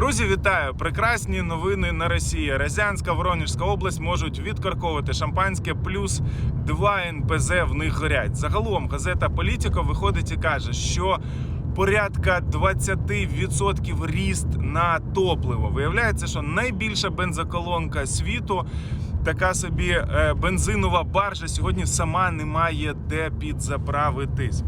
Друзі, вітаю! Прекрасні новини на Росії. Розянська Воронежська область можуть відкарковувати шампанське, плюс 2 НПЗ в них горять. Загалом газета Політіко виходить і каже, що порядка 20% ріст на топливо. Виявляється, що найбільша бензоколонка світу. Така собі е, бензинова баржа сьогодні сама не має де підзаправитись.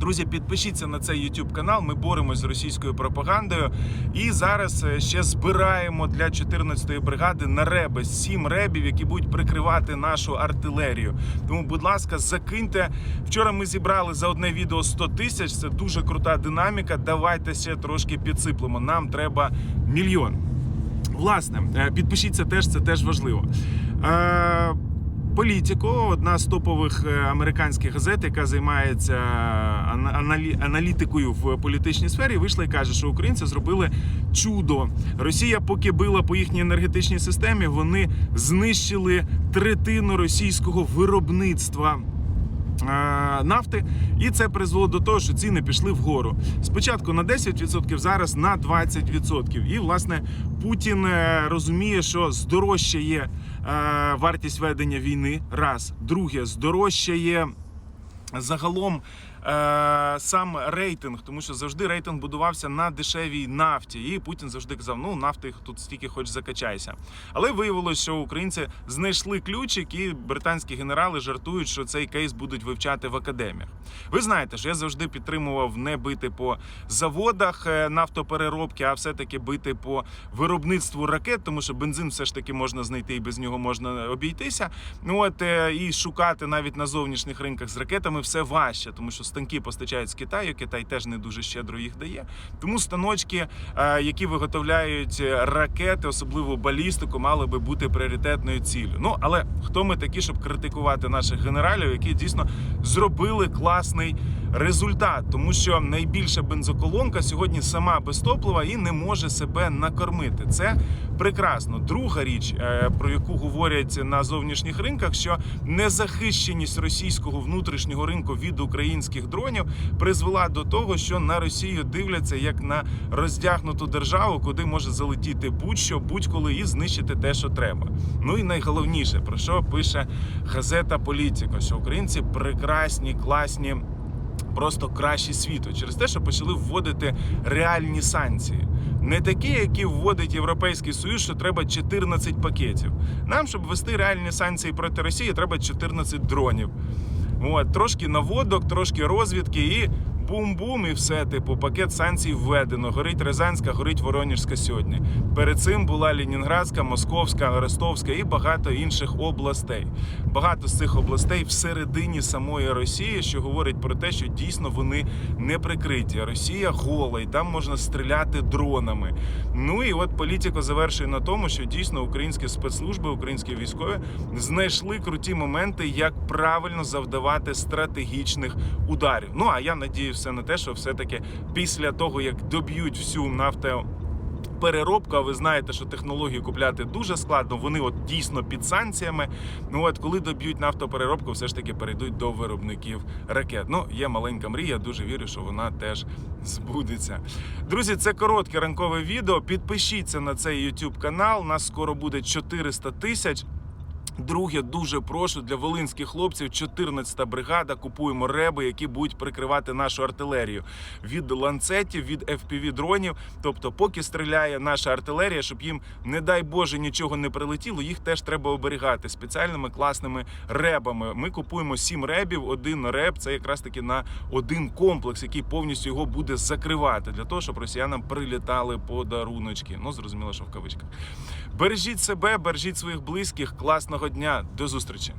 Друзі, підпишіться на цей YouTube канал. Ми боремось з російською пропагандою. І зараз е, ще збираємо для 14-ї бригади на реби 7 ребів, які будуть прикривати нашу артилерію. Тому, будь ласка, закиньте. Вчора ми зібрали за одне відео 100 тисяч. Це дуже крута динаміка. Давайте ще трошки підсиплемо. Нам треба мільйон. Власне, е, підпишіться теж, це теж важливо. Е, Політіко, одна з топових е, американських газет, яка займається ана- аналітикою в політичній сфері, вийшла і каже, що українці зробили чудо. Росія, поки била по їхній енергетичній системі, вони знищили третину російського виробництва. Е, Нафти, і це призвело до того, що ціни пішли вгору. Спочатку на 10%, зараз на 20%. І власне Путін е, розуміє, що здорожчає е, вартість ведення війни. Раз, друге, здорожчає. Загалом сам рейтинг, тому що завжди рейтинг будувався на дешевій нафті, і Путін завжди казав: ну нафти тут стільки хоч закачайся. Але виявилось, що українці знайшли ключик, і британські генерали жартують, що цей кейс будуть вивчати в академіях. Ви знаєте, що я завжди підтримував не бити по заводах е, нафтопереробки, а все-таки бити по виробництву ракет, тому що бензин все ж таки можна знайти і без нього можна обійтися. Ну от е, і шукати навіть на зовнішніх ринках з ракетами все важче, тому що станки постачають з Китаю. Китай теж не дуже щедро їх дає. Тому станочки, е, які виготовляють ракети, особливо балістику, мали би бути пріоритетною ціллю. Ну але хто ми такі, щоб критикувати наших генералів, які дійсно зробили класний результат, тому що найбільша бензоколонка сьогодні сама без топлива і не може себе накормити. Це прекрасно. Друга річ, е, про яку говорять на зовнішніх ринках, що незахищеність російського внутрішнього ринку від українських дронів призвела до того, що на Росію дивляться як на роздягнуту державу, куди може залетіти будь-що, будь-коли і знищити те, що треба. Ну і найголовніше, про що пише газета Політіко, що українці прекрасні, класні просто краще світу через те, що почали вводити реальні санкції. Не такі, які вводить Європейський Союз, що треба 14 пакетів. Нам, щоб ввести реальні санкції проти Росії, треба 14 дронів. От, трошки наводок, трошки розвідки і бум-бум, і все. Типу, пакет санкцій введено. Горить Рязанська, горить Воронежська сьогодні. Перед цим була Ленінградська, Московська, Ростовська і багато інших областей. Багато з цих областей всередині самої Росії, що говорить про те, що дійсно вони не прикриті. Росія гола, і там можна стріляти дронами. Ну і от політико завершує на тому, що дійсно українські спецслужби, українські військові знайшли круті моменти, як правильно завдавати стратегічних ударів. Ну а я надіюся на те, що все-таки після того, як доб'ють всю нафту. Переробка, ви знаєте, що технології купляти дуже складно. Вони от дійсно під санкціями. Ну от коли доб'ють нафтопереробку, все ж таки перейдуть до виробників ракет. Ну є маленька мрія. Дуже вірю, що вона теж збудеться. Друзі, це коротке ранкове відео. Підпишіться на цей YouTube канал. Нас скоро буде 400 тисяч. Друге, дуже прошу для волинських хлопців. 14-та бригада. Купуємо реби, які будуть прикривати нашу артилерію від ланцетів, від fpv дронів. Тобто, поки стріляє наша артилерія, щоб їм, не дай Боже, нічого не прилетіло, їх теж треба оберігати спеціальними класними ребами. Ми купуємо 7 ребів. Один реб це якраз таки на один комплекс, який повністю його буде закривати, для того, щоб росіянам прилітали подаруночки. Ну зрозуміло, що в кавичках. Бережіть себе, бережіть своїх близьких. Класного дня, до зустрічі.